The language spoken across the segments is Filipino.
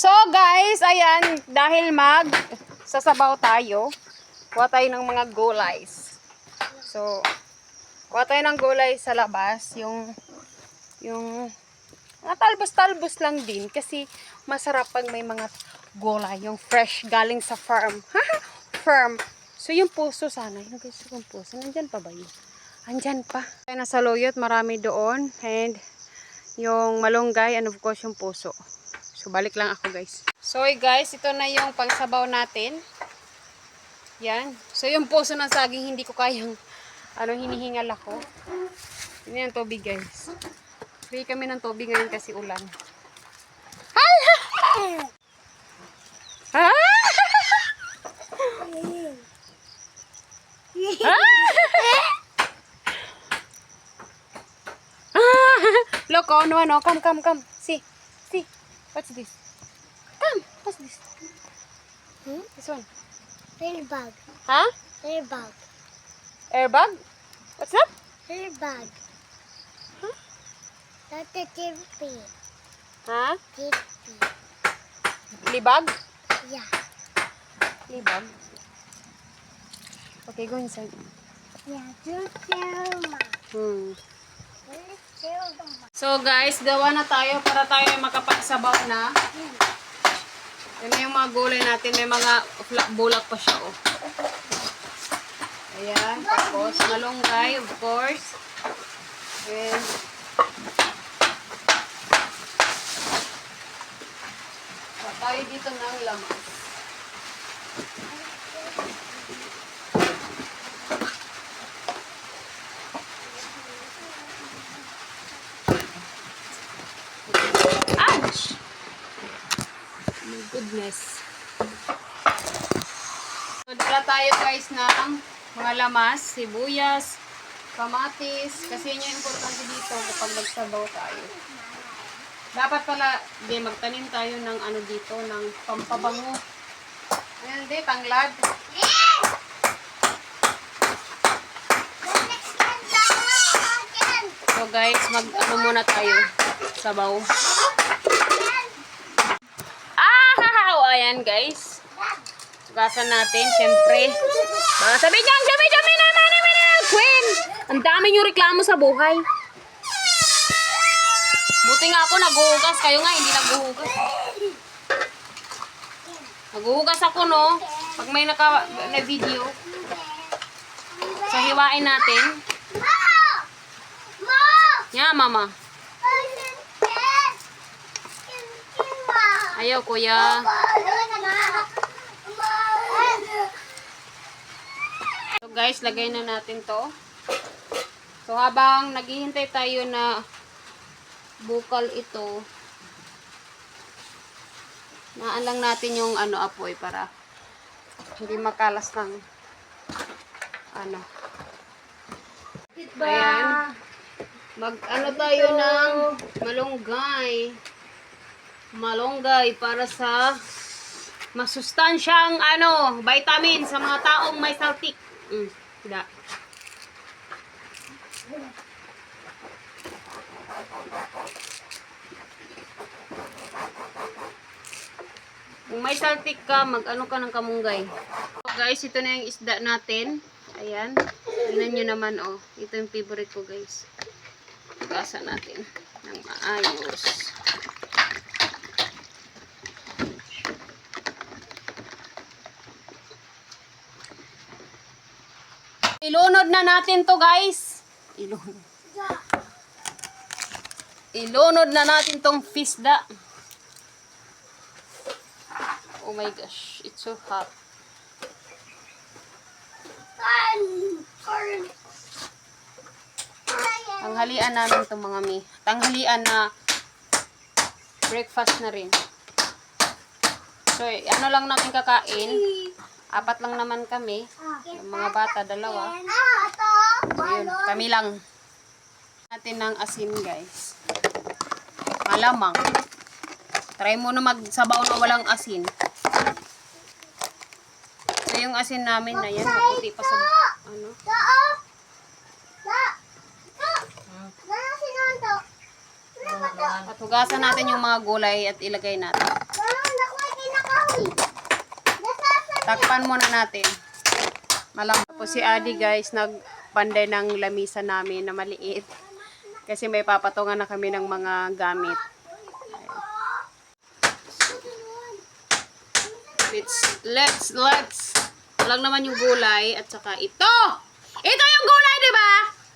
So guys, ayan, dahil mag sasabaw tayo, kuha tayo ng mga gulays. So, kuha tayo ng gulay sa labas, yung yung mga talbos-talbos lang din kasi masarap pag may mga gulay, yung fresh galing sa farm. farm. So yung puso sana, yung gusto kong puso, nandyan pa ba yun? Andyan pa. Nasa loyot, marami doon. And yung malunggay and of course yung puso. So balik lang ako guys. So guys, ito na yung pangsabaw natin. Yan. So yung puso ng saging hindi ko kayang ano hinihingal ako. Yun yung tubig guys. Bili kami ng tubig ngayon kasi ulan. Hala! Ah! Look, oh, no, no, come, come, come. See. What's this? Come, what's this? Hmm? This one. Airbag. Huh? Airbag. Airbag? What's that? Airbag. Huh? That's a tippy. Huh? Tippy. Libag? Yeah. Libag. Okay, go inside. Yeah, just Selma. Hmm. So guys, gawa na tayo para tayo ay makapagsabaw na. Yan na yung mga gulay natin. May mga bulak pa siya, oh. Ayan. Tapos, malunggay, of course. And, tayo dito ng lamas. Ouch! My goodness. So, dala tayo guys ng mga lamas, sibuyas, kamatis, kasi yun yung importante dito kapag nagsabaw tayo. Dapat pala, di, magtanim tayo ng ano dito, ng pampabango. Ayan, di, tanglad. So guys, mag ano muna tayo, sabaw. Ah! O, ayan guys. Tugasan natin, syempre. Mga sabi dyan, sabi dyan, may naman naman na queen. Ang dami yung reklamo sa buhay. Buti nga ako naghuhugas. Kayo nga, hindi naghuhugas. Naghuhugas ako, no? Pag may naka, na video. So, hiwain natin. Yan, mama. Ayaw, kuya. So guys, lagay na natin to. So habang naghihintay tayo na bukal ito, naan lang natin yung ano apoy para hindi makalas ng ano. Ayan. Mag ano tayo ng malunggay. Malunggay para sa masustansyang ano, vitamin sa mga taong may saltik. Mm, da. Kung may saltik ka, mag-ano ka ng kamunggay. So guys, ito na yung isda natin. Ayan. Tingnan nyo naman, oh. Ito yung favorite ko, guys. Gasa natin ng maayos. Ilunod na natin to guys. Ilunod. Ilunod na natin tong fisda. Oh my gosh, it's so hot. Tanghalian namin to mga mi. Tanghalian na breakfast na rin. So, eh, ano lang natin kakain. Apat lang naman kami. Yung mga bata, dalawa. So, yun, kami lang. Natin ng asin, guys. Malamang. Try mo na magsabaw na walang asin. So, yung asin namin na yan, maputi pa sa, ano. At hugasan natin yung mga gulay at ilagay natin. Takpan muna natin. Malam po si Adi guys, nagpanday ng lamisa namin na maliit. Kasi may papatungan na kami ng mga gamit. Let's, let's, let's. Walang naman yung gulay at saka ito. Ito yung gulay, di ba?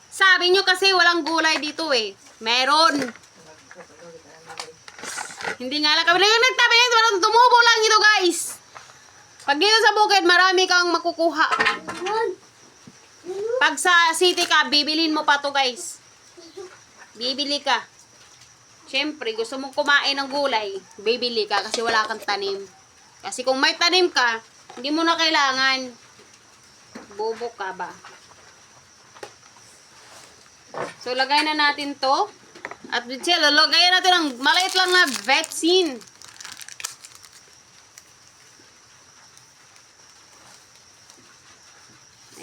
Sabi nyo kasi walang gulay dito eh. Meron. Hindi nga lang kami nagtabi nito. Walang tumubo lang ito guys. Pag dito sa bukid, marami kang makukuha. Pag sa city ka, bibilin mo pa to guys. Bibili ka. Siyempre, gusto mong kumain ng gulay, bibili ka kasi wala kang tanim. Kasi kung may tanim ka, hindi mo na kailangan. Bobo ka ba? So, lagay na natin to. At lalagayan natin ng maliit lang na vaccine.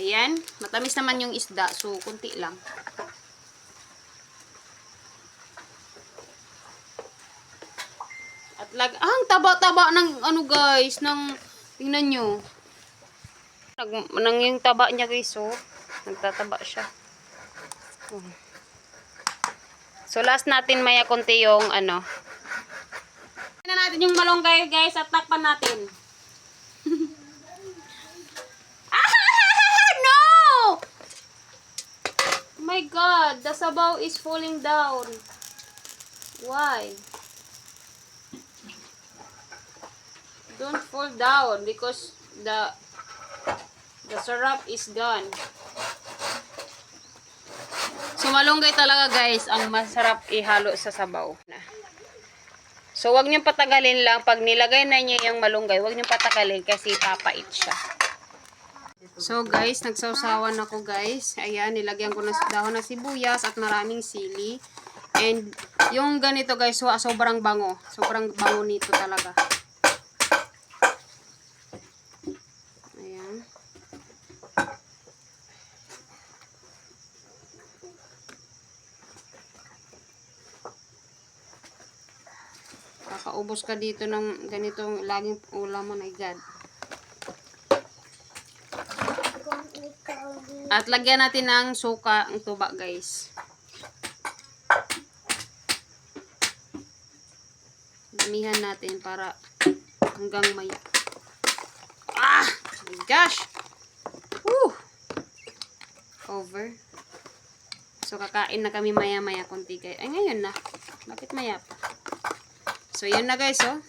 Ayan. Matamis naman yung isda. So, kunti lang. At lag... Ah, ang taba-taba ng ano guys, ng... Tingnan nyo. Nag, nang yung taba niya guys, oh. Nagtataba siya. So, last natin maya konti yung ano. na natin yung malunggay guys at takpan natin. ah! No! Oh my god, the sabaw is falling down. Why? Don't fall down because the the syrup is gone. So malunggay talaga guys ang masarap ihalo sa sabaw. So wag niyo patagalin lang pag nilagay na niyo yung malunggay, wag niyo patagalin kasi papait siya. So guys, nagsawsawan ako guys. Ayan, nilagyan ko na dahon ng sibuyas at maraming sili. And yung ganito guys, so, sobrang bango. Sobrang bango nito talaga. Ayan. Kakaubos ka dito ng ganitong laging ulam mo, my God. At lagyan natin ng suka ang tuba, guys. Damihan natin para hanggang may... Ah! My gosh! Woo! Over. So, kakain na kami maya-maya konti kayo. Ay, ngayon na. Bakit maya pa? So, yun na guys, oh.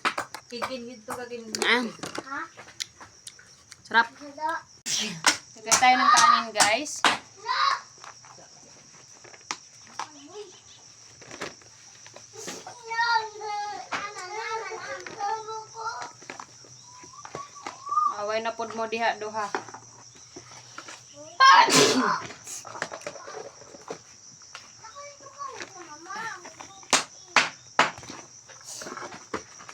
Kikingid to kaging Ah, Ha? sarap. Hello? Lagay tayo ng kanin, guys. Away na pod mo diha duha.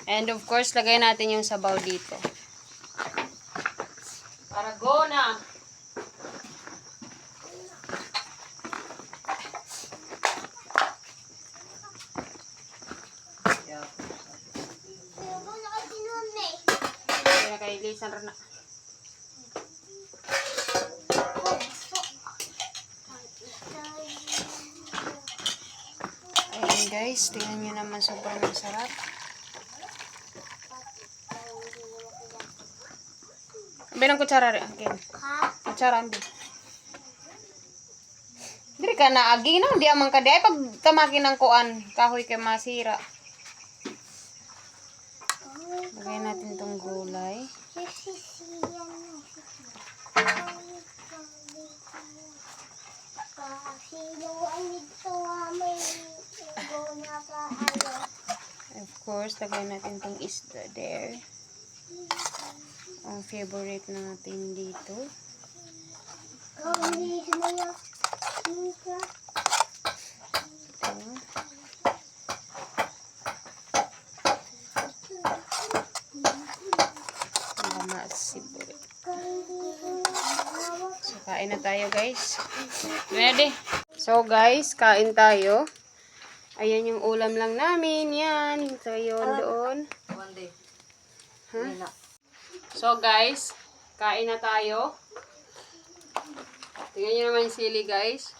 And of course, lagay natin yung sabaw dito. Para go na. Lisan na. Ayan guys, tingnan nyo naman sobrang masarap. Bilang kutsara rin. Again. Kutsara ambi. Diri ka na agi na, di amang ka di ay pag tamaki ng kuan, kahoy kay masira. Lagay natin tong isda there. Ang favorite natin dito. Ito. Lamas sibuyas. So, kain na tayo, guys. Ready? So, guys, kain tayo. Ayan yung ulam lang namin. Yan. So, yun doon. one day. Wala. So guys, kain na tayo. Tingnan nyo naman yung sili guys.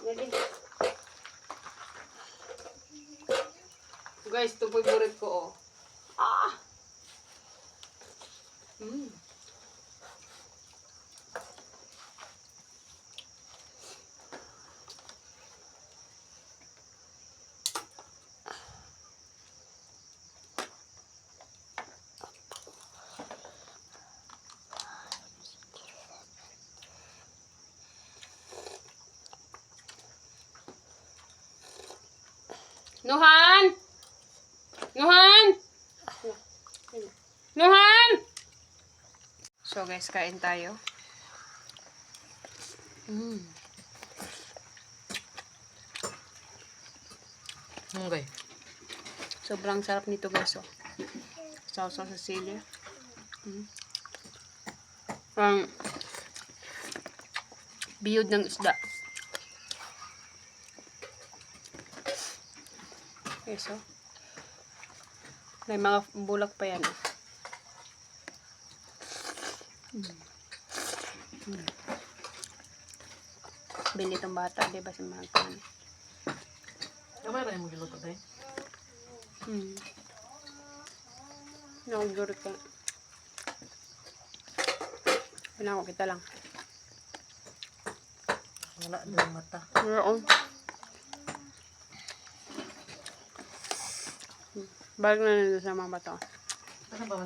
Dali. Guys, ito po yung burit ko oh. Ah! Mm. Nuhan! Nuhan! Nuhan! So guys, kain tayo. Mm. Okay. Sobrang sarap nito guys, oh. Sausaw sa sili. Mm. Ang biyod ng isda. So. May mga bulak pa yan. Mm. Mm. Bili itong bata, di ba si Magkan? Kamay rin mo giluto tayo. Hmm. Nakagurot ka. Ko kita lang. Wala doon mata. Meron. Balik na nito sa mga bato. Ano ba?